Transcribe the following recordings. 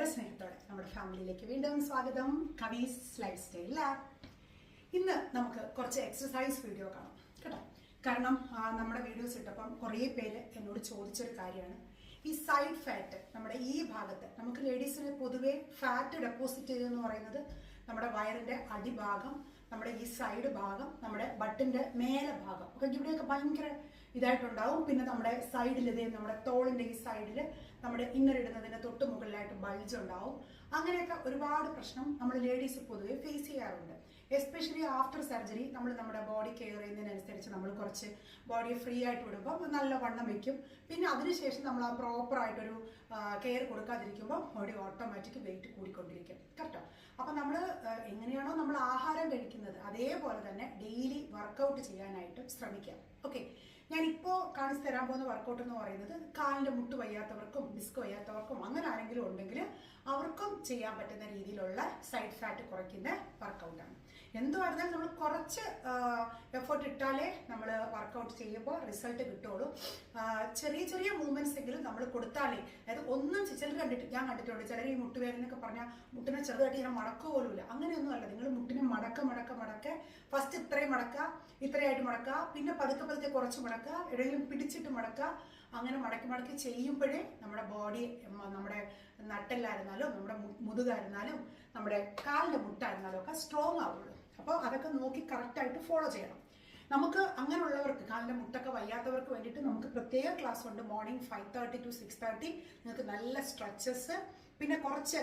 വളരെ സ്നേഹത്തോടെ നമ്മുടെ ഫാമിലിയിലേക്ക് വീണ്ടും സ്വാഗതം. കവീസ് ലൈഫ് സ്റ്റൈൽ ലാബ് ഇന്ന് നമുക്ക് കുറച്ച് എക്സസൈസ് വീഡിയോ കാണാം കേട്ടോ? കാരണം നമ്മുടെ വീഡിയോസ് ഇട്ടപ്പം കുറേ പേര് എന്നോട് ചോദിച്ചൊരു കാര്യമാണ്. ഈ സൈഡ് ഫാറ്റ് നമ്മുടെ ഈ ഭാഗത്ത് നമുക്ക് ലേഡീസിന് പൊതുവേ ഫാറ്റ് ഡെപ്പോസിറ്റ് ചെയ്തെന്ന് പറയുന്നത് നമ്മുടെ വയറിന്റെ അടിഭാഗം നമ്മുടെ ഈ സൈഡ് ഭാഗം നമ്മുടെ ബട്ടിന്റെ മേലെ ഭാഗം. ഒക്കെ ഇവിടെയൊക്കെ ഭയങ്കര ഇതായിട്ടുണ്ടാവും. പിന്നെ നമ്മുടെ സൈഡിൽ ഇതേ നമ്മുടെ തോളിന്റെ ഈ സൈഡിൽ നമ്മുടെ ഇന്നർ ഇടുന്നതിന് തൊട്ട് മുകളിലായിട്ട് ബൾജ് ഉണ്ടാവും. അങ്ങനെയൊക്കെ ഒരുപാട് പ്രശ്നം നമ്മൾ ലേഡീസ് പൊതുവെ ഫേസ് ചെയ്യാറുണ്ട്. എസ്പെഷ്യലി ആഫ്റ്റർ സർജറി നമ്മൾ നമ്മുടെ ബോഡി കെയർ ചെയ്യുന്നതിനനുസരിച്ച് നമ്മൾ കുറച്ച് ബോഡിയെ ഫ്രീ ആയിട്ട് വിടുമ്പോൾ നല്ല വണ്ണം വയ്ക്കും പിന്നെ അതിനുശേഷം നമ്മൾ ആ പ്രോപ്പറായിട്ടൊരു കെയർ കൊടുക്കാതിരിക്കുമ്പോൾ ബോഡി ഓട്ടോമാറ്റിക് വെയിറ്റ് കൂടിക്കൊണ്ടിരിക്കും. കറക്റ്റോ അപ്പം നമ്മൾ എങ്ങനെയാണോ നമ്മൾ ആഹാരം കഴിക്കുന്നത് അതേപോലെ തന്നെ ഡെയിലി വർക്കൗട്ട് ചെയ്യാനായിട്ട് ശ്രമിക്കാം. ഓക്കെ ഞാൻ ഇപ്പോൾ കാണിച്ചു തരാൻ പോകുന്ന വർക്കൗട്ട് എന്ന് പറയുന്നത് കാലിന്റെ മുട്ട് വയ്യാത്തവർക്കും ഡിസ്ക് വയ്യാത്തവർക്കും അങ്ങനെ ആരെങ്കിലും ഉണ്ടെങ്കിൽ അവർക്കും ചെയ്യാൻ പറ്റുന്ന രീതിയിലുള്ള സൈഡ് ഫാറ്റ് കുറയ്ക്കുന്ന വർക്കൗട്ടാണ് എന്തുവായിരുന്നാലും നമ്മൾ കുറച്ച് എഫേർട്ട് ഇട്ടാലേ നമ്മൾ വർക്കൗട്ട് ചെയ്യുമ്പോൾ റിസൾട്ട് കിട്ടുള്ളൂ ചെറിയ ചെറിയ മൂവ്മെന്റ്സ് എങ്കിലും നമ്മൾ കൊടുത്താലേ അതായത് ഒന്നും ചിലർ കണ്ടിട്ട് ഞാൻ കണ്ടിട്ടുണ്ട് ചിലർ ഈ മുട്ടുവേദനൊക്കെ പറഞ്ഞാൽ മുട്ടിനെ ചെറുതായിട്ട് ഇങ്ങനെ മടക്ക പോലുമില്ല. അങ്ങനെയൊന്നും അല്ല. നിങ്ങൾ മുട്ടിനെ മടക്ക മടക്ക മടക്ക. ഫസ്റ്റ് ഇത്രയും മടക്കുക ഇത്രയായിട്ട് മടക്കുക. പിന്നെ പതുക്കെ പതുക്കെ കുറച്ച് മടക്കുക. എവിടെയെങ്കിലും പിടിച്ചിട്ട് മടക്കുക. അങ്ങനെ മടക്കി മടക്കി ചെയ്യുമ്പോഴേ നമ്മുടെ ബോഡി നമ്മുടെ നട്ടെല്ലായിരുന്നാലും നമ്മുടെ മുതുകായിരുന്നാലും നമ്മുടെ കാലിന്റെ മുട്ടായിരുന്നാലും ഒക്കെ സ്ട്രോങ് ആവുള്ളൂ. അപ്പോൾ അതൊക്കെ നോക്കി കറക്റ്റായിട്ട് ഫോളോ ചെയ്യണം. നമുക്ക് അങ്ങനെയുള്ളവർക്ക് കാലിന്റെ മുട്ടൊക്കെ വയ്യാത്തവർക്ക് വേണ്ടിയിട്ട് നമുക്ക് പ്രത്യേക ക്ലാസ് ഉണ്ട്. Morning five thirty to six thirty നിങ്ങൾക്ക് നല്ല സ്ട്രെച്ചസ് പിന്നെ കുറച്ച്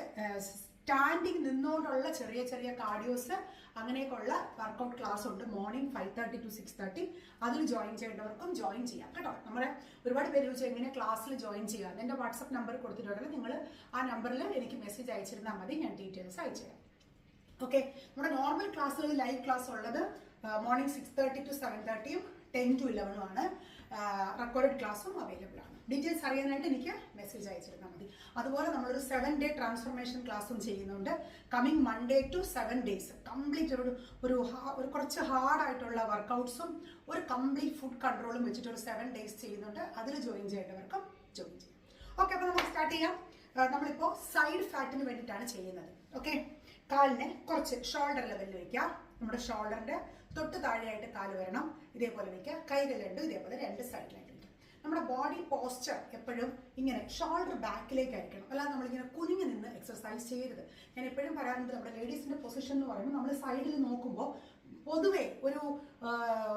സ്റ്റാൻഡിങ് നിന്നുകൊണ്ടുള്ള ചെറിയ ചെറിയ കാർഡിയോസ് അങ്ങനെയൊക്കെയുള്ള വർക്കൗട്ട് ക്ലാസ് ഉണ്ട്. Morning five thirty to six thirty അതിൽ ജോയിൻ ചെയ്യേണ്ടവർക്കും ജോയിൻ ചെയ്യാം. കേട്ടോ? നമ്മുടെ ഒരുപാട് പേര് ചോദിച്ചു എങ്ങനെ ക്ലാസ്സിൽ ജോയിൻ ചെയ്യാം എന്റെ വാട്സപ്പ് നമ്പർ കൊടുത്തിട്ടുണ്ടെങ്കിൽ നിങ്ങൾ ആ നമ്പറിൽ എനിക്ക് മെസ്സേജ് അയച്ചിരുന്നാൽ മതി. ഞാൻ ഡീറ്റെയിൽസ് അയച്ചു ഓക്കെ നമ്മുടെ നോർമൽ ക്ലാസ്സുകളിൽ ലൈവ് ക്ലാസ് ഉള്ളത് morning six thirty to seven തേർട്ടിയും ten to ഇലവനും ആണ്. റെക്കോർഡഡ് ക്ലാസ്സും അവൈലബിൾ ആണ്. ഡീറ്റെയിൽസ് അറിയാനായിട്ട് എനിക്ക് മെസ്സേജ് അയച്ചിരുന്നാൽ മതി. അതുപോലെ നമ്മളൊരു സെവൻ ഡേ ട്രാൻസ്ഫോർമേഷൻ ക്ലാസ്സും ചെയ്യുന്നുണ്ട്. Coming Monday to seven days complete ഒരു ഒരു ഒരു കുറച്ച് ഹാർഡായിട്ടുള്ള വർക്കൗട്ട്സും ഒരു കംപ്ലീറ്റ് ഫുഡ് കൺട്രോളും വെച്ചിട്ട് ഒരു സെവൻ ഡേയ്സ് ചെയ്യുന്നുണ്ട്. അതിൽ ജോയിൻ ചെയ്യേണ്ടവർക്കും ജോയിൻ ചെയ്യാം. ഓക്കെ അപ്പോൾ നമുക്ക് സ്റ്റാർട്ട് ചെയ്യാം. നമ്മളിപ്പോൾ സൈഡ് ഫാറ്റിന് വേണ്ടിയിട്ടാണ് ചെയ്യുന്നത്. ഓക്കെ കാലിനെ കുറച്ച് ഷോൾഡർ ലെവലിൽ വെക്കാം നമ്മുടെ ഷോൾഡറിന്റെ തൊട്ട് താഴെയായിട്ട് കാൽ വരണം. ഇതേപോലെ വെക്കുക. കൈകൾ രണ്ടും ഇതേപോലെ രണ്ട് സൈഡിലായിട്ട് നമ്മുടെ ബോഡി പോസ്ചർ എപ്പോഴും ഇങ്ങനെ ഷോൾഡർ ബാക്കിലേക്ക് ആയിരിക്കണം അല്ലാതെ നമ്മളിങ്ങനെ കുനിഞ്ഞു നിന്ന് എക്സസൈസ് ചെയ്യരുത്. ഞാൻ എപ്പോഴും പറയാറുണ്ട് നമ്മുടെ ലേഡീസിന്റെ പൊസിഷൻ എന്ന് പറയുമ്പോൾ നമ്മൾ സൈഡിൽ നോക്കുമ്പോൾ പൊതുവെ ഒരു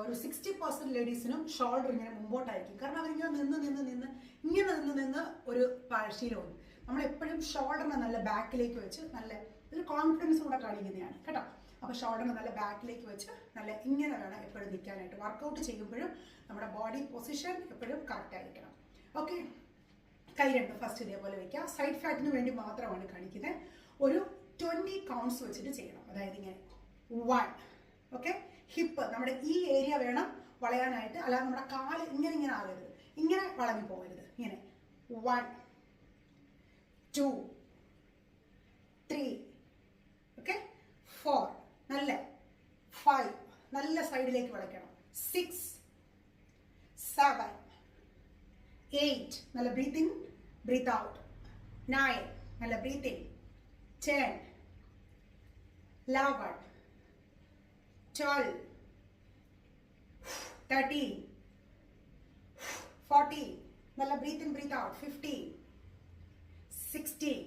ഒരു സിക്സ്റ്റി പെർസെന്റ് ലേഡീസിനും ഷോൾഡർ ഇങ്ങനെ മുമ്പോട്ടായിരിക്കും. കാരണം അവരിങ്ങനെ നിന്ന് നിന്ന് നിന്ന് ഇങ്ങനെ നിന്ന് നിന്ന് ഒരു ശീലമുണ്ട് നമ്മൾ എപ്പോഴും ഷോൾഡറിനെ നല്ല ബാക്കിലേക്ക് വെച്ച് നല്ല ഒരു കോൺഫിഡൻസ് കൂടെ കാണിക്കുന്നതാണ് കേട്ടോ? അപ്പോൾ ഷോൾഡർ നല്ല ബാക്കിലേക്ക് വെച്ച് നല്ല ഇങ്ങനെ വേണം എപ്പോഴും നിൽക്കാനായിട്ട് വർക്കൗട്ട് ചെയ്യുമ്പോഴും നമ്മുടെ ബോഡി പൊസിഷൻ എപ്പോഴും കറക്റ്റ് ആയിരിക്കണം. ഓക്കെ കൈ രണ്ട് ഫസ്റ്റ് ഇതേപോലെ വെക്കുക. സൈഡ് ഫാറ്റിന് വേണ്ടി മാത്രമാണ് കാണിക്കുന്നത് ഒരു ട്വന്റി കൗണ്ട്സ് വെച്ചിട്ട് ചെയ്യണം. അതായത് ഇങ്ങനെ വൺ ഓക്കെ ഹിപ്പ് നമ്മുടെ ഈ ഏരിയ വേണം വളയാനായിട്ട്. അല്ലാതെ നമ്മുടെ കാൽ ഇങ്ങനെ ഇങ്ങനെ ആകരുത് ഇങ്ങനെ വളഞ്ഞു പോകരുത്. ഇങ്ങനെ. One two three okay four നല്ല ഫൈവ് നല്ല സൈഡിലേക്ക് വളയ്ക്കണം സിക്സ് സെവൻ എയ്റ്റ് നല്ല breathe in breathe out nine നല്ല breathe in ten eleven twelve thirteen fourteen നല്ല breathe in breathe out fifteen sixteen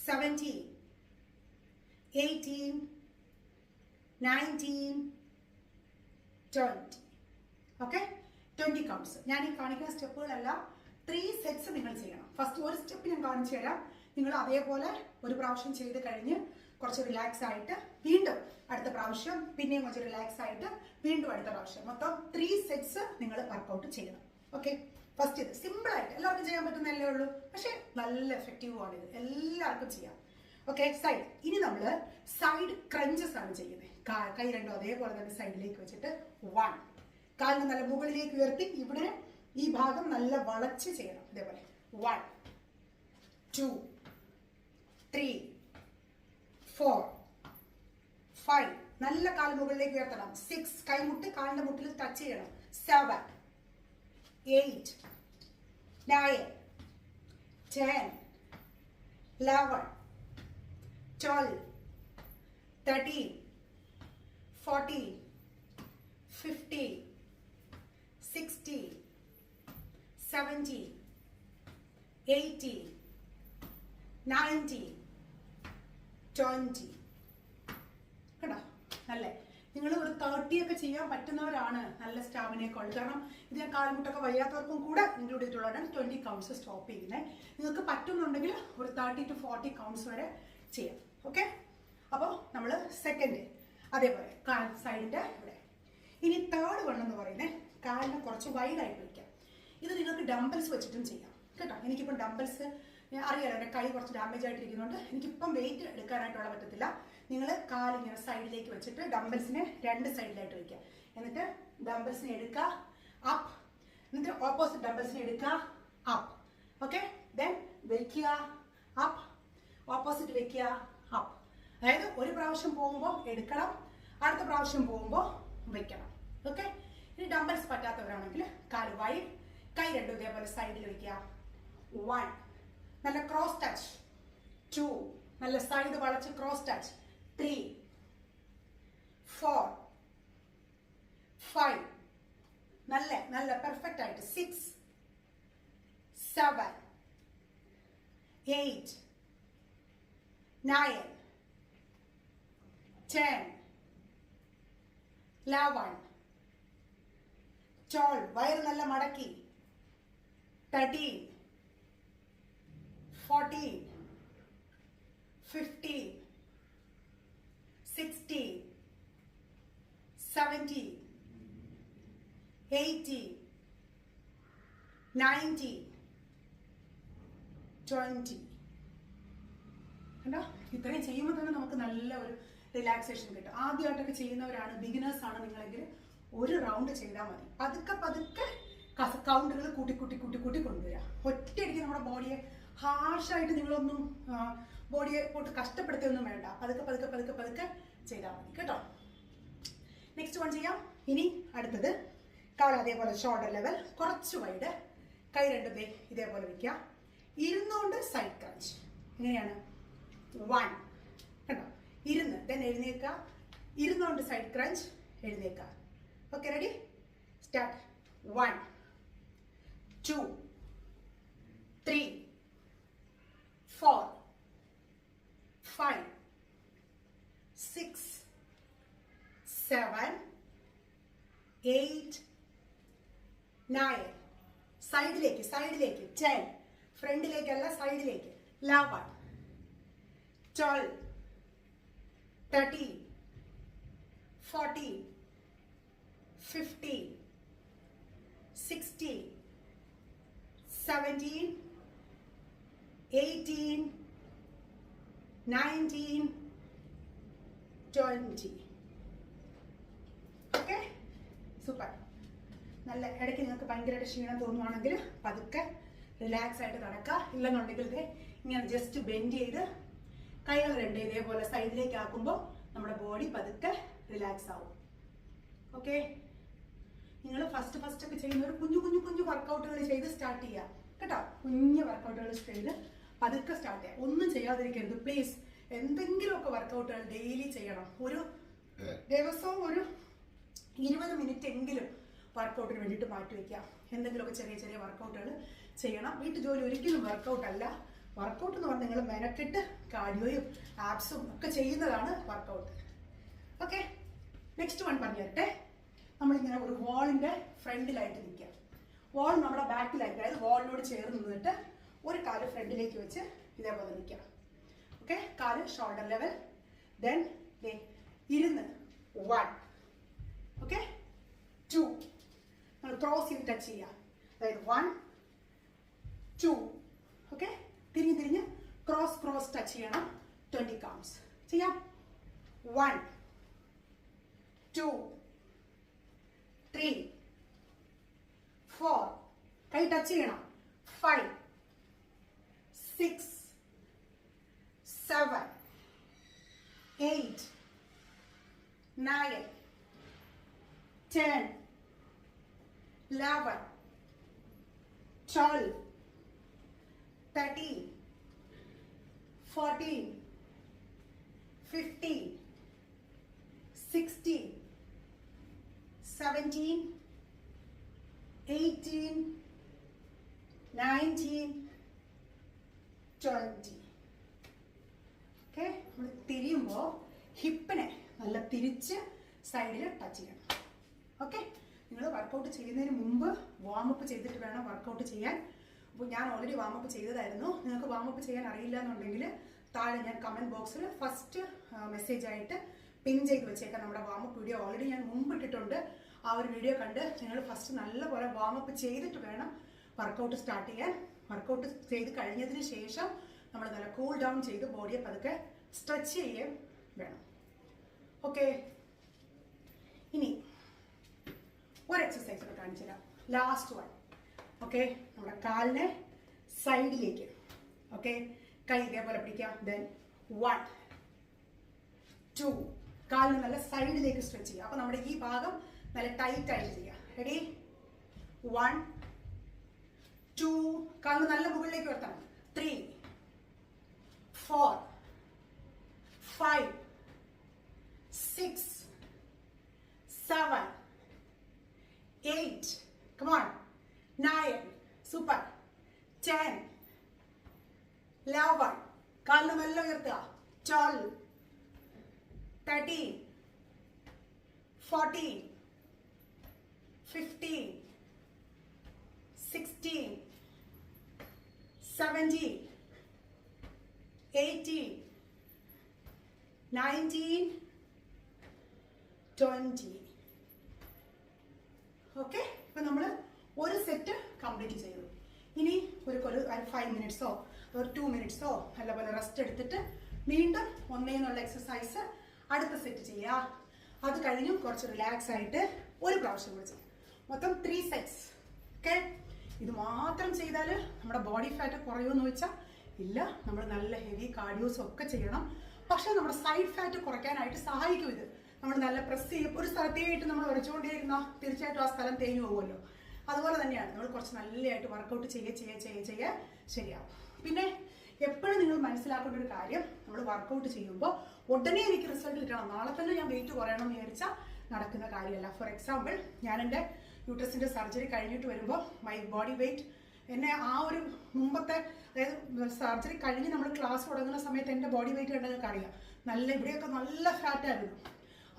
seventeen eighteen nineteen twenty okay twenty counts ഞാൻ ഈ കാണിക്കുന്ന സ്റ്റെപ്പുകളെല്ലാം ത്രീ സെറ്റ്സ് നിങ്ങൾ ചെയ്യണം. ഫസ്റ്റ് ഒരു step ഞാൻ കാണിച്ചു തരാം. നിങ്ങൾ അതേപോലെ ഒരു പ്രാവശ്യം ചെയ്ത് കഴിഞ്ഞ് കുറച്ച് റിലാക്സ് ആയിട്ട് വീണ്ടും അടുത്ത പ്രാവശ്യം പിന്നെയും കുറച്ച് റിലാക്സ് ആയിട്ട് വീണ്ടും അടുത്ത പ്രാവശ്യം. മൊത്തം ത്രീ സെറ്റ്സ് നിങ്ങൾ വർക്കൗട്ട് ചെയ്യണം. ഓക്കെ ഫസ്റ്റ് ഇത് സിമ്പിൾ ആയിട്ട് എല്ലാവർക്കും ചെയ്യാൻ പറ്റുന്നല്ലേ ഉള്ളൂ. പക്ഷേ നല്ല എഫക്റ്റീവ് ആണ് ഇത്. എല്ലാവർക്കും ചെയ്യാം. ഓക്കെ സൈഡ് ഇനി നമ്മൾ സൈഡ് ക്രഞ്ചസ് ആണ് ചെയ്യുന്നത്. കൈ രണ്ടും അതേപോലെ തന്നെ സൈഡിലേക്ക് വെച്ചിട്ട് വൺ. കാലിന് നല്ല മുകളിലേക്ക് ഉയർത്തി ഇവിടെ ഈ ഭാഗം നല്ല വളച്ച് ചെയ്യണം ഇതേപോലെ. One two three four five. നല്ല കാൽ മുകളിലേക്ക് ഉയർത്തണം. സിക്സ് കൈമുട്ട് കാലിന്റെ മുട്ടിൽ ടച്ച് ചെയ്യണം. Seven eight nine ten eleven twelve thirteen fourteen fifteen sixteen seventeen eighteen nineteen twenty കേട്ടോ അല്ലേ നിങ്ങൾ ഒരു തേർട്ടി ഒക്കെ ചെയ്യാൻ പറ്റുന്നവരാണ് നല്ല സ്റ്റാമിനയൊക്കെ ഉള്ളത്. കാരണം ഇത് ഞാൻ കാൽമുട്ടൊക്കെ വയ്യാത്തവർക്കും കൂടെ ഇൻക്ലൂഡ് ചെയ്തിട്ടുള്ളതാണ്. ട്വന്റി കൗണ്ട്സ് സ്റ്റോപ്പ് ചെയ്യുന്നത് നിങ്ങൾക്ക് പറ്റുന്നുണ്ടെങ്കിൽ ഒരു തേർട്ടി ടു ഫോർട്ടി കൗണ്ട്സ് വരെ ചെയ്യാം. ഓക്കെ അപ്പോൾ നമ്മൾ സെക്കൻഡ് അതേപോലെ കാൽ സൈഡിന്റെ ഇനി തേർഡ് വൺ എന്ന് പറയുന്നത് കാലിനെ കുറച്ച് വൈഡായിട്ട് വയ്ക്കാം ഇത് നിങ്ങൾക്ക് ഡംബൽസ് വെച്ചിട്ടും ചെയ്യാം. കേട്ടോ? എനിക്കിപ്പം ഡംബൽസ് അറിയാലോ എന്റെ കൈ കുറച്ച് ഡാമേജ് ആയിട്ടിരിക്കുന്നുണ്ട് എനിക്കിപ്പം വെയിറ്റ് എടുക്കാനായിട്ടുള്ള പറ്റത്തില്ല. നിങ്ങൾ കാലിങ്ങനെ സൈഡിലേക്ക് വെച്ചിട്ട് ഡംബൽസിനെ രണ്ട് സൈഡിലായിട്ട് വയ്ക്കുക എന്നിട്ട് ഡംബൽസിനെ എടുക്കുക അപ്പ് എന്നിട്ട് ഓപ്പോസിറ്റ് ഡംബൽസിനെ എടുക്കുക അപ്പ് ഓക്കെ ദെൻ വെക്കുക അപ്പ് ഓപ്പോസിറ്റ് വെക്കുക അപ്പ് അതായത് ഒരു പ്രാവശ്യം പോകുമ്പോൾ എടുക്കണം അടുത്ത പ്രാവശ്യം പോകുമ്പോൾ വെക്കണം. ഓക്കെ ഇനി ഡംബൽസ് പറ്റാത്തവരാണെങ്കിൽ കാൽ വൈഡ് കൈ രണ്ടും ഇതേപോലെ സൈഡിൽ വെക്കുക. വൺ നല്ല ക്രോസ് ടച്ച് ടു നല്ല സൈഡ് വളച്ച് cross touch three four five നല്ല നല്ല പെർഫെക്റ്റ് ആയിട്ട്. Six seven eight nine ten eleven. ചോൾ വയറ് നല്ല മടക്കി. Thirteen fourteen fifteen sixteen seventeen eighteen nineteen twenty. കണ്ടോ? ഇത്രയും ചെയ്യുമ്പോൾ തന്നെ നമുക്ക് നല്ല ഒരു റിലാക്സേഷൻ കിട്ടും. ആദ്യമായിട്ടൊക്കെ ചെയ്യുന്നവരാണ് ബിഗിനേഴ്സ് ആണ് നിങ്ങളെങ്കിൽ ഒരു റൗണ്ട് ചെയ്താൽ മതി. പതുക്കെ പതുക്കെ കൗണ്ടുകൾ കൂട്ടി കൂട്ടി കൂട്ടി കൂട്ടി കൊണ്ടുവരിക ഒറ്റയടിക്ക് നമ്മുടെ ബോഡിയെ ഹാർഷായിട്ട് നിങ്ങളൊന്നും ബോഡിയെ പോട്ട് കഷ്ടപ്പെടുത്തിയൊന്നും വേണ്ട. പതുക്കെ പതുക്കെ പതുക്കെ പതുക്കെ ചെയ്താൽ മതി. കേട്ടോ? നെക്സ്റ്റ് വൺ ചെയ്യാം. ഇനി അടുത്തത് കാൽ അതേപോലെ ഷോൾഡർ ലെവൽ കുറച്ച് വൈഡ് കൈ രണ്ട് പേ ഇതേപോലെ വയ്ക്കുക ഇരുന്നുകൊണ്ട് സൈഡ് ക്രഞ്ച് എങ്ങനെയാണ്? വൺ കണ്ടോ? ഇരുന്ന്. ദെൻ എഴുന്നേക്കുക ഇരുന്നുകൊണ്ട് side crunch എഴുന്നേക്കുക okay ready start one two three four five six seven eight nine സൈഡിലേക്ക് സൈഡിലേക്ക് ടെൻ ഫ്രണ്ടിലേക്കല്ല സൈഡിലേക്ക് eleven twelve thirteen fourteen fifteen sixteen seventeen eighteen nineteen twenty okay super നല്ല ഇടയ്ക്ക് നിങ്ങൾക്ക് ഭയങ്കരമായിട്ട് ക്ഷീണം തോന്നുവാണെങ്കിൽ പതുക്കെ റിലാക്സ് ആയിട്ട് നടക്കുക. ഇല്ലെന്നുണ്ടെങ്കിൽ ഇങ്ങനെ ജസ്റ്റ് ബെൻഡ് ചെയ്ത് കൈകൾ രണ്ട് ഇതേപോലെ സൈഡിലേക്ക് ആക്കുമ്പോൾ നമ്മുടെ ബോഡി പതുക്കെ റിലാക്സ് ആവും. ഓക്കെ നിങ്ങൾ ഫസ്റ്റ് ഫസ്റ്റ് ഒക്കെ ചെയ്യുന്ന ഒരു കുഞ്ഞു കുഞ്ഞു കുഞ്ഞു വർക്കൗട്ടുകൾ ചെയ്ത് സ്റ്റാർട്ട് ചെയ്യുക കേട്ടോ? കുഞ്ഞു വർക്കൗട്ടുകൾ ചെയ്ത് പതുക്കെ സ്റ്റാർട്ട് ചെയ്യുക ഒന്നും ചെയ്യാതിരിക്കരുത് പ്ലീസ് എന്തെങ്കിലുമൊക്കെ വർക്കൗട്ടുകൾ ഡെയിലി ചെയ്യണം. ഒരു ദിവസവും ഒരു ഇരുപത് മിനിറ്റ് എങ്കിലും വർക്കൗട്ടിന് വേണ്ടിയിട്ട് മാറ്റി വയ്ക്കുക. എന്തെങ്കിലുമൊക്കെ ചെറിയ ചെറിയ വർക്കൗട്ടുകൾ ചെയ്യണം. വീട്ടു ജോലി ഒരിക്കലും വർക്കൗട്ട് അല്ല. വർക്കൗട്ട് എന്ന് പറഞ്ഞാൽ നിങ്ങൾ മെനക്കെട്ട് കാർഡിയോയും ആപ്സും ഒക്കെ ചെയ്യുന്നതാണ് വർക്കൗട്ട് ഓക്കെ നെക്സ്റ്റ് വൺ പറഞ്ഞു തരട്ടെ നമ്മളിങ്ങനെ ഒരു വാളിന്റെ ഫ്രണ്ടിലായിട്ട് നിൽക്കുക. വാൾ നമ്മുടെ ബാക്കിലായിട്ട് അതായത് വാളിനോട് ചേർന്ന് നിന്നിട്ട് ഒരു കാൽ ഫ്രണ്ടിലേക്ക് വെച്ച് ഇതേപോലെ നിൽക്കുക. ഓക്കെ കാൽ ഷോൾഡർ ലെവൽ ദെൻ ഇരുന്ന് വൺ ഓക്കെ ടു നമ്മൾ ക്രോസ് ചെയ്ത് ടച്ച് ചെയ്യുക. അതായത് വൺ ടു ഓക്കെ തിരിഞ്ഞ് തിരിഞ്ഞ് ക്രോസ് ക്രോസ് ടച്ച് ചെയ്യണം. ട്വന്റി കൗണ്ട്സ് ചെയ്യാം. വൺ ടു ത്രീ ഫോർ കൈ ടച്ച് ചെയ്യണം. Five six seven eight nine ten eleven twelve 16, 17, 18, 19, 20. Okay നമ്മൾ തിരിയുമ്പോൾ ഹിപ്പിനെ നല്ല തിരിച്ച് സൈഡിൽ ടച്ച് ചെയ്യണം. ഓക്കെ നിങ്ങൾ വർക്കൗട്ട് ചെയ്യുന്നതിന് മുമ്പ് വാമപ്പ് ചെയ്തിട്ട് വേണം വർക്കൗട്ട് ചെയ്യാൻ. അപ്പോൾ ഞാൻ ഓൾറെഡി വാമപ്പ് ചെയ്തതായിരുന്നു. നിങ്ങൾക്ക് വാമപ്പ് ചെയ്യാൻ അറിയില്ല എന്നുണ്ടെങ്കിൽ താഴെ ഞാൻ കമന്റ് ബോക്സിൽ ഫസ്റ്റ് മെസ്സേജായിട്ട് പിൻ ചെയ്ത് വെച്ചേക്കാം. നമ്മുടെ വാമപ്പ് വീഡിയോ ഓൾറെഡി ഞാൻ മുമ്പ് ഇട്ടിട്ടുണ്ട്. ആ ഒരു വീഡിയോ കണ്ട് നിങ്ങൾ ഫസ്റ്റ് നല്ലപോലെ വാമപ്പ് ചെയ്തിട്ട് വേണം വർക്കൗട്ട് സ്റ്റാർട്ട് ചെയ്യാൻ. വർക്കൗട്ട് ചെയ്ത് കഴിഞ്ഞതിന് ശേഷം നമ്മൾ നല്ല കൂൾ ഡൗൺ ചെയ്ത് ബോഡിയെ പതുക്കെ സ്ട്രെച്ച് ചെയ്യുകയും വേണം. ഓക്കെ ഇനി ഒരു എക്സസൈസ് കൂടെ കാണിച്ചു തരാം. ലാസ്റ്റ് വൺ ഓക്കെ നമ്മുടെ കാലിനെ സൈഡിലേക്ക് ഓക്കെ കൈ ഇതേപോലെ പിടിക്കാം ദെൻ വൺ ടു കാലിന് നല്ല സൈഡിലേക്ക് സ്ട്രെച്ച് ചെയ്യുക. അപ്പോൾ നമ്മുടെ ഈ ഭാഗം നല്ല ടൈറ്റ് ആയിട്ട് ചെയ്യുക. റെഡി വൺ ടു കാലിന് നല്ല മുകളിലേക്ക് ഉയർത്തണം. Three four five six seven eight come on nine super ten eleven, കാലിന് നല്ല ഉയർത്തുക. Twelve thirteen fourteen fifteen sixteen seventeen eighteen nineteen twenty okay ഇപ്പൊ നമ്മൾ ഒരു സെറ്റ് കംപ്ലീറ്റ് ചെയ്തു. ഇനി ഒരു ഒരു ഫൈവ് മിനിറ്റ്സോ ഒരു ടു മിനിറ്റ്സോ നല്ലപോലെ റെസ്റ്റ് എടുത്തിട്ട് വീണ്ടും ഒന്നേന്നുള്ള എക്സസൈസ് അടുത്ത സെറ്റ് ചെയ്യുക അത് കഴിഞ്ഞും കുറച്ച് റിലാക്സ് ആയിട്ട് ഒരു പ്രാവശ്യം കൂടി ചെയ്യാം. മൊത്തം ത്രീ സെറ്റ്സ് ഓക്കെ ഇത് മാത്രം ചെയ്താൽ നമ്മുടെ ബോഡി ഫാറ്റ് കുറയുമെന്ന് വെച്ചാൽ ഇല്ല നമ്മൾ നല്ല ഹെവി കാർഡിയോസും ഒക്കെ ചെയ്യണം. പക്ഷേ നമ്മുടെ സൈഡ് ഫാറ്റ് കുറയ്ക്കാനായിട്ട് സഹായിക്കും ഇത്. നമ്മൾ നല്ല പ്രസ് ചെയ്യും. ഒരു സ്ഥലത്തേക്ക് നമ്മൾ ഉരച്ചുകൊണ്ടേയിരുന്ന തീർച്ചയായിട്ടും ആ സ്ഥലം തേഞ്ഞു പോകുമല്ലോ. അതുപോലെ തന്നെയാണ്. നമ്മൾ കുറച്ച് നല്ലതായിട്ട് വർക്കൗട്ട് ചെയ്യുക ചെയ്യുക ചെയ്യുക ചെയ്യുക ശരിയാവും. പിന്നെ എപ്പോഴും നിങ്ങൾ മനസ്സിലാക്കേണ്ട ഒരു കാര്യം നമ്മൾ വർക്കൗട്ട് ചെയ്യുമ്പോൾ ഉടനെ എനിക്ക് റിസൾട്ട് കിട്ടണം. നാളെ തന്നെ ഞാൻ വെയിറ്റ് കുറയണം എന്ന് വിചാരിച്ചാൽ നടക്കുന്ന കാര്യമല്ല. ഫോർ എക്സാമ്പിൾ ഞാൻ എന്റെ യൂട്രസിന്റെ സർജറി കഴിഞ്ഞിട്ട് വരുമ്പോൾ മൈ ബോഡി വെയിറ്റ് എന്നെ ആ ഒരു മുമ്പത്തെ അതായത് സർജറി കഴിഞ്ഞ് നമ്മൾ ക്ലാസ് തുടങ്ങുന്ന സമയത്ത് എന്റെ ബോഡി വെയിറ്റ് കണ്ടാൽ നിങ്ങൾക്ക് അറിയാം നല്ല ഇവിടെയൊക്കെ നല്ല ഫാറ്റ് ആയിരുന്നു.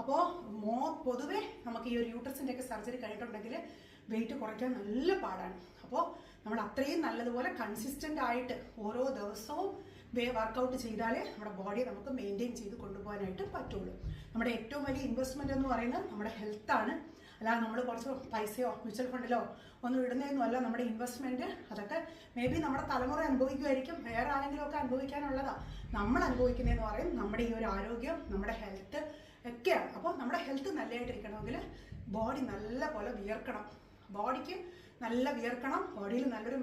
അപ്പോൾ മോ പൊതുവേ നമുക്ക് ഈ ഒരു യൂട്രസിന്റെ ഒക്കെ സർജറി കഴിഞ്ഞിട്ടുണ്ടെങ്കിൽ വെയിറ്റ് കുറയ്ക്കാൻ നല്ല പാടാണ്. അപ്പോൾ നമ്മൾ അത്രയും നല്ലതുപോലെ കൺസിസ്റ്റന്റ് ആയിട്ട് ഓരോ ദിവസവും വേ വർക്കൗട്ട് ചെയ്താലേ നമ്മുടെ ബോഡി നമുക്ക് മെയിന്റെയിൻ ചെയ്ത് കൊണ്ടുപോകാനായിട്ട് പറ്റുള്ളൂ. നമ്മുടെ ഏറ്റവും വലിയ ഇൻവെസ്റ്റ്മെന്റ് എന്ന് പറയുന്നത് നമ്മുടെ ഹെൽത്താണ് അല്ലാതെ നമ്മൾ കുറച്ച് പൈസയോ മ്യൂച്വൽ ഫണ്ടിലോ ഒന്നും ഇടുന്നതൊന്നും അല്ല നമ്മുടെ ഇൻവെസ്റ്റ്മെന്റ് അതൊക്കെ മേ ബി നമ്മുടെ തലമുറ അനുഭവിക്കുമായിരിക്കും. വേറെ ആരെങ്കിലും ഒക്കെ അനുഭവിക്കാനുള്ളതാ. നമ്മൾ അനുഭവിക്കുന്നതെന്ന് പറയും നമ്മുടെ ഈ ഒരു ആരോഗ്യം നമ്മുടെ ഹെൽത്ത് ഒക്കെയാണ് അപ്പോൾ നമ്മുടെ ഹെൽത്ത് നല്ലതായിട്ടിരിക്കണമെങ്കിൽ ബോഡി നല്ല പോലെ വിയർക്കണം. ബോഡിക്ക് നല്ല വിയർക്കണം ബോഡിയിൽ നല്ലൊരു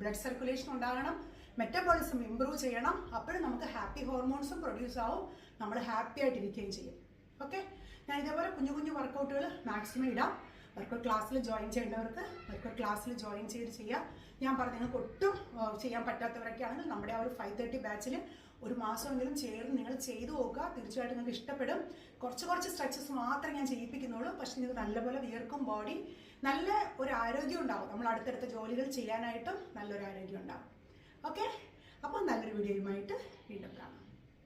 ബ്ലഡ് സർക്കുലേഷൻ ഉണ്ടാകണം മെറ്റബോളിസം ഇമ്പ്രൂവ് ചെയ്യണം അപ്പോഴും നമുക്ക് ഹാപ്പി ഹോർമോൺസും പ്രൊഡ്യൂസ് ആവും നമ്മൾ ഹാപ്പി ആയിട്ടിരിക്കുകയും ചെയ്യും. ഓക്കെ ഞാൻ ഇതേപോലെ കുഞ്ഞു കുഞ്ഞു വർക്കൗട്ടുകൾ മാക്സിമം ഇടാം. വർക്കൗട്ട് ക്ലാസ്സിൽ ജോയിൻ ചെയ്യേണ്ടവർക്ക് വർക്കൗട്ട് ക്ലാസ്സിൽ ജോയിൻ ചെയ്ത് ചെയ്യാം. ഞാൻ പറഞ്ഞു നിങ്ങൾക്ക് ഒട്ടും ചെയ്യാൻ പറ്റാത്തവരൊക്കെ ആണെങ്കിൽ നമ്മുടെ ആ ഒരു ഫൈവ് തേർട്ടി ബാച്ചിൽ ഒരു മാസമെങ്കിലും ചേർന്ന് നിങ്ങൾ ചെയ്തു നോക്കുക. തീർച്ചയായിട്ടും നിങ്ങൾക്ക് ഇഷ്ടപ്പെടും. കുറച്ച് കുറച്ച് സ്ട്രെച്ചസ് മാത്രമേ ഞാൻ ചെയ്യിപ്പിക്കുന്നുള്ളൂ. പക്ഷേ നിങ്ങൾക്ക് നല്ലപോലെ വിയർക്കും ബോഡി നല്ല ഒരു ആരോഗ്യം ഉണ്ടാവും. നമ്മൾ അടുത്തടുത്ത ജോലികൾ ചെയ്യാനായിട്ടും നല്ലൊരു ആരോഗ്യം ഉണ്ടാവും. ഓക്കെ അപ്പോൾ നല്ലൊരു വീഡിയോയുമായിട്ട്